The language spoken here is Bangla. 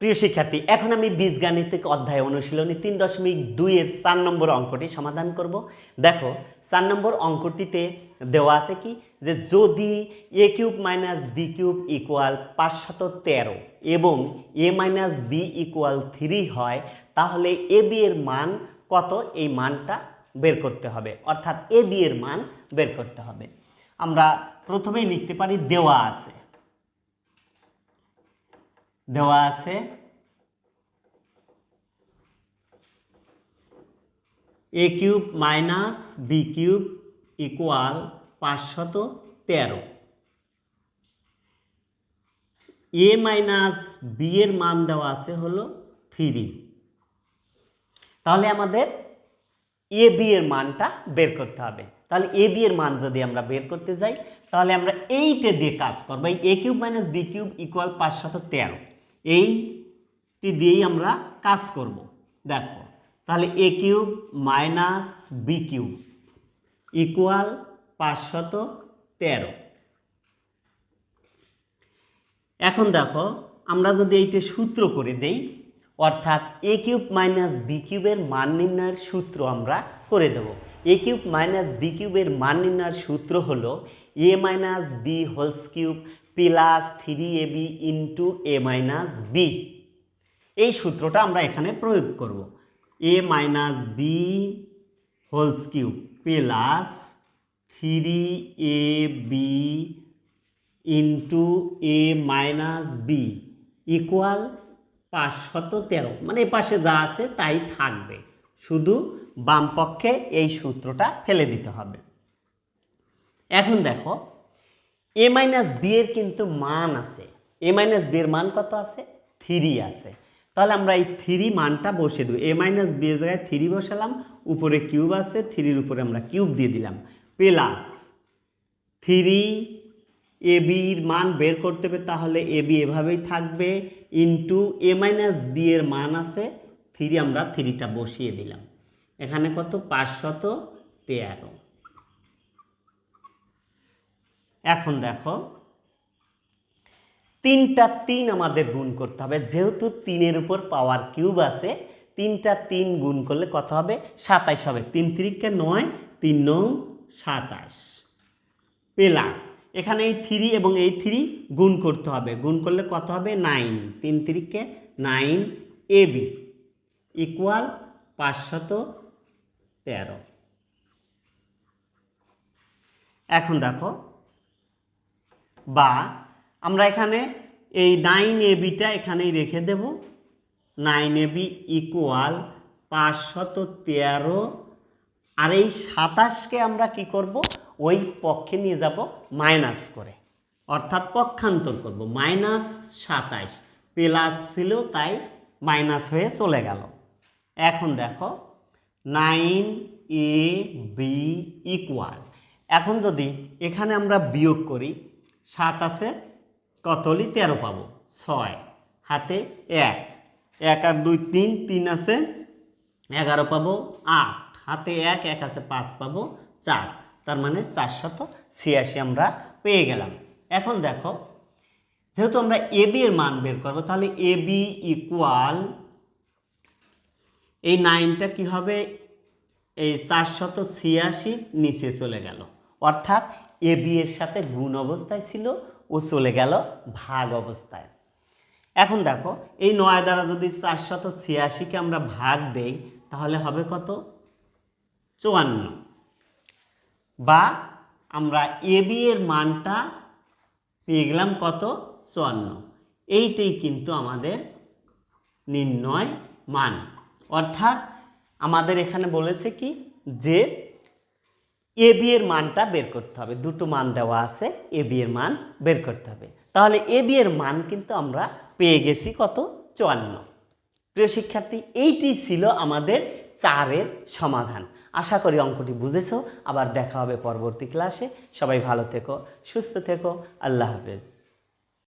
প্রিয় শিক্ষার্থী, এখন আমি বীজগাণিতিক অধ্যায় অনুশীলনী তিন দশমিক দুইয়ের চার নম্বর অঙ্কটি সমাধান করব। দেখো, চার নম্বর অঙ্কটিতে দেওয়া আছে কি? যে যদি A cube minus B cube equal পাঁচশত তেরো এবং A minus B equal three হয়, তাহলে এ বি এর মান কত? এই মানটা বের করতে হবে। অর্থাৎ এ বি এর মান বের করতে হবে। আমরা প্রথমেই লিখতে পারি দেওয়া আছে। দেওয়া আছে। A cube minus B cube equal পাঁচশত তেরো। এ মাইনাস বি এর মান দেওয়া আছে হলো থ্রি। তাহলে আমাদের এ বি এর মানটা বের করতে হবে। তাহলে এ বি এর মান যদি আমরা বের করতে যাই, তাহলে আমরা এইটে দিয়ে কাজ করব। এই A cube minus B cube equal পাঁচশত তেরো। এইটি দিয়েই আমরা কাজ করব। দেখো, তাহলে A cube minus B cube equal পাঁচশত তেরো। এখন দেখো, আমরা যদি এইটা সূত্র করে দেই, অর্থাৎ এ কিউব মাইনাস বি কিউবের মান নির্ণয়ের সূত্র আমরা করে দেব। এ কিউব মাইনাস বি কিউবের মান নির্ণয়ের সূত্র হলো A minus B whole cube plus three A B into A minus B. এই সূত্রটা আমরা এখানে প্রয়োগ করব। A minus B whole cube plus three A B into A minus B equal পাঁচশত তেরো। মানে এ পাশে যা আছে তাই থাকবে। শুধু বাম পক্ষে এই সূত্রটা ফেলে দিতে হবে। এখন দেখো এ মাইনাস বি এর কিন্তু মান আছে। এ মাইনাস বি এর মান কত আছে? থ্রি আছে। তাহলে আমরা এই থ্রি মানটা বসে দেবো। এ মাইনাস বি এর জায়গায় থ্রি বসালাম। উপরে কিউব আছে। থ্রির উপরে আমরা কিউব দিয়ে দিলাম। প্লাস থ্রি এ বির মান বের করতে হবে, তাহলে এ বি এভাবেই থাকবে। ইন্টু এ মাইনাস বি এর মান আছে। থ্রি আমরা থ্রিটা বসিয়ে দিলাম। এখানে কত? পাঁচশত তেরো। এখন দেখো, তিনটা তিন আমাদের গুণ করতে হবে। যেহেতু তিনের উপর পাওয়ার কিউব আছে, তিনটা তিন গুণ করলে কত হবে? সাতাইশ হবে। তিন তিরিককে নয়, তিন নং সাতাশ প্লাস এখানে এই থ্রি এবং এই থ্রি গুণ করতে হবে। গুণ করলে কত হবে? নাইন তিন তিরিককে নাইন এ বি ইকুয়াল পাঁচশত তেরো। এখন দেখো বা আমরা এখানে এই নাইন এ বিটা এখানেই রেখে দেব। নাইন এ বি ইকুয়াল পাঁচশত তেরো। আর এই সাতাশকে আমরা কি করব? ওই পক্ষে নিয়ে যাব মাইনাস করে। অর্থাৎ পক্ষান্তর করব। মাইনাস সাতাশ প্লাস ছিল তাই মাইনাস হয়ে চলে গেল। এখন দেখো নাইন এ বি ইকুয়াল এখন যদি এখানে আমরা বিয়োগ করি সাত আছে কতলি তেরো পাবো। ছয়, হাতে এক। এক আর দুই, তিন তিন আছে, এগারো পাবো। আট, হাতে এক এক আছে, পাঁচ পাবো। চার, তার মানে চারশত ছিয়াশি আমরা পেয়ে গেলাম। এখন দেখো, যেহেতু আমরা এ বি এর মান বের করব, তাহলে এ বি ইকুয়াল এই নাইনটা কি হবে? এই চারশত ছিয়াশি নিচে চলে গেল। অর্থাৎ এ বি এর সাথে গুণ অবস্থায় ছিল ও চলে গেল ভাগ অবস্থায়। এখন দেখো, এই নয় দ্বারা যদি চারশত ছিয়াশিকে আমরা ভাগ দেই, তাহলে হবে কত? চুয়ান্ন। বা আমরা এ বি এর মানটা পেয়ে গেলাম কত? চুয়ান্ন। এইটাই কিন্তু আমাদের নির্ণয় মান। অর্থাৎ আমাদের এখানে বলেছে কি? যে এ বি এর মানটা বের করতে হবে। দুটো মান দেওয়া আছে এ বি এর মান বের করতে হবে। তাহলে এ বি এর মান কিন্তু আমরা পেয়ে গেছি কত? চুয়ান্ন। প্রিয় শিক্ষার্থী, এইটি ছিল আমাদের চারের সমাধান। আশা করি অঙ্কটি বুঝেছ। আবার দেখা হবে পরবর্তী ক্লাসে। সবাই ভালো থেকো, সুস্থ থেকো। আল্লাহ হাফেজ।